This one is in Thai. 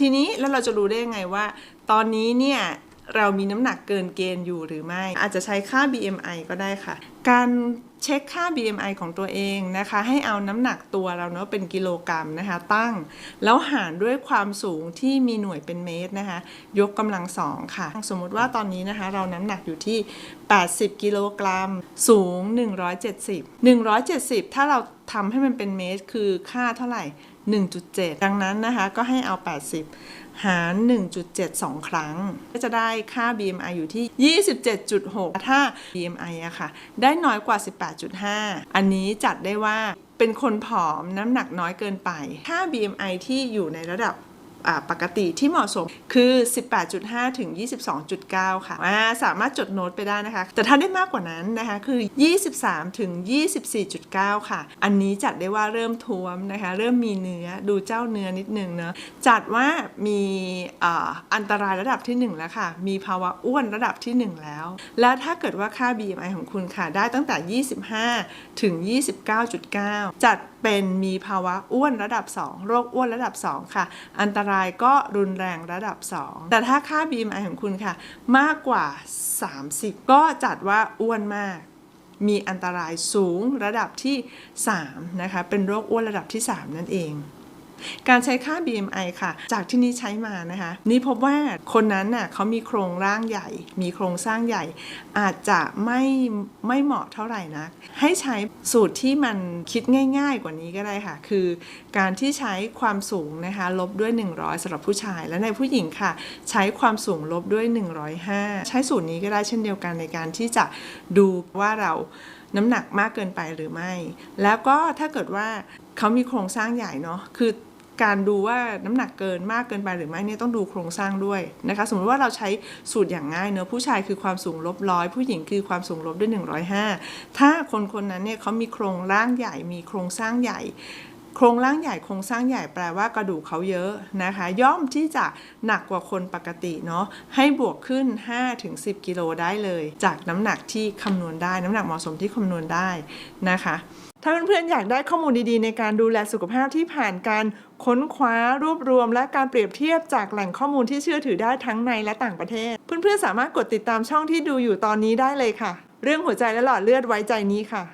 ทีนี้แล้วเราจะรู้ได้ยังไงว่า ตอนนี้เนี่ยเรามีน้ำหนักเกินเกณฑ์อยู่หรือไม่ อาจจะใช้ค่า BMI ก็ได้ค่ะ การเช็คค่า BMI ของตัวเองนะคะ ให้เอาน้ำหนักตัวเราเนาะเป็นกิโลกรัมนะคะ ตั้ง แล้วหารด้วยความสูงที่มีหน่วยเป็นเมตรนะคะ ยกกำลังสองค่ะ สมมุติว่าตอนนี้นะคะ เราน้ำหนักอยู่ที่ 80 กิโลกรัม สูง 170 170 ถ้าเราทำให้มันเป็นเมตรคือค่าเท่าไหร่ 1.7 ดังนั้นนะคะ ก็ให้เอา 80 หาร 1.72 ครั้ง ก็จะได้ค่า BMI อยู่ที่ 27.6 ถ้า BMI อะค่ะ ได้น้อยกว่า 18.5 อันนี้จัดได้ว่าเป็นคนผอมน้ำหนักน้อยเกินไป ค่า BMI ที่อยู่ในระดับ ปกติที่เหมาะสมคือ 18.5 ถึง 22.9 ค่ะาสามารถจดโน้ตไปได้นะคะ แต่ถ้าได้มากกว่านั้นนะคะคือ 23 ถึง 24.9 ค่ะ อันนี้จัดได้ว่าเริ่มท้วมนะคะ เริ่มมีเนื้อดูเจ้าเนื้อนิดนึงเนาะจัดว่ามีอันตรายระดับที่ 1 แล้วค่ะ มีภาวะอ้วนระดับที่ 1 แล้ว และถ้าเกิดว่าค่า BMI ของคุณค่ะ ได้ตั้งแต่ 25 ถึง 29.9 จัดเป็นมีภาวะอ้วนระดับ 2 โรคอ้วนระดับ 2 ค่ะ อันตรายก็รุนแรงระดับ 2 แต่ถ้าค่า BMI ของคุณค่ะ มากกว่า 30 ก็จัดว่าอ้วนมากมีอันตรายสูงระดับที่ 3 นะคะ เป็นโรคอ้วนระดับที่ 3 นั่นเอง การใช้ค่า BMI ค่ะ จากที่นี่ใช้มานะคะ นี่พบว่าคนนั้นน่ะเขามีโครงร่างใหญ่ มีโครงสร้างใหญ่ อาจจะไม่ไม่เหมาะเท่าไหร่นะให้ใช้สูตรที่มันคิดง่าย ๆ กว่านี้ก็ได้ค่ะ คือการที่ใช้ความสูงนะคะลบด้วย 100สำหรับผู้ชาย และในผู้หญิงค่ะ ใช้ความสูงลบด้วย 105 ใช้สูตรนี้ก็ได้เช่นเดียวกันในการที่จะดูว่าเราน้ำหนักมากเกินไปหรือไม่ แล้วก็ถ้าเกิดว่า เขามีโครงสร้างใหญ่เนาะคือการดูว่าน้ำหนักเกินมากเกินไปหรือไม่เนี่ยต้องดูโครงสร้างด้วยนะคะ สมมติว่าเราใช้สูตรอย่างง่ายเนอะผู้ชายคือความสูงลบร้อยผู้หญิงคือความสูงลบด้วย 105 ถ้าคนคนนั้นเนี่ยเขามีโครงร่างใหญ่ มีโครงสร้างใหญ่ โครงร่างใหญ่โครงสร้างใหญ่แปลว่ากระดูกเขาเยอะนะคะ ย่อมที่จะหนักกว่าคนปกติเนาะให้บวกขึ้น 5-10 กิโลได้เลย จากน้ำหนักที่คำนวณได้ น้ำหนักเหมาะสมที่คำนวณได้นะคะ ถ้าเพื่อนๆอยากได้ข้อมูลดีๆ ในการดูแลสุขภาพที่ผ่านการค้นคว้ารวบรวม และการเปรียบเทียบจากแหล่งข้อมูลที่เชื่อถือได้ทั้งในและต่างประเทศ เพื่อนๆสามารถกดติดตามช่องที่ดูอยู่ตอนนี้ได้เลยค่ะ เรื่องหัวใจและหลอดเลือดไว้ใจนี้ค่ะ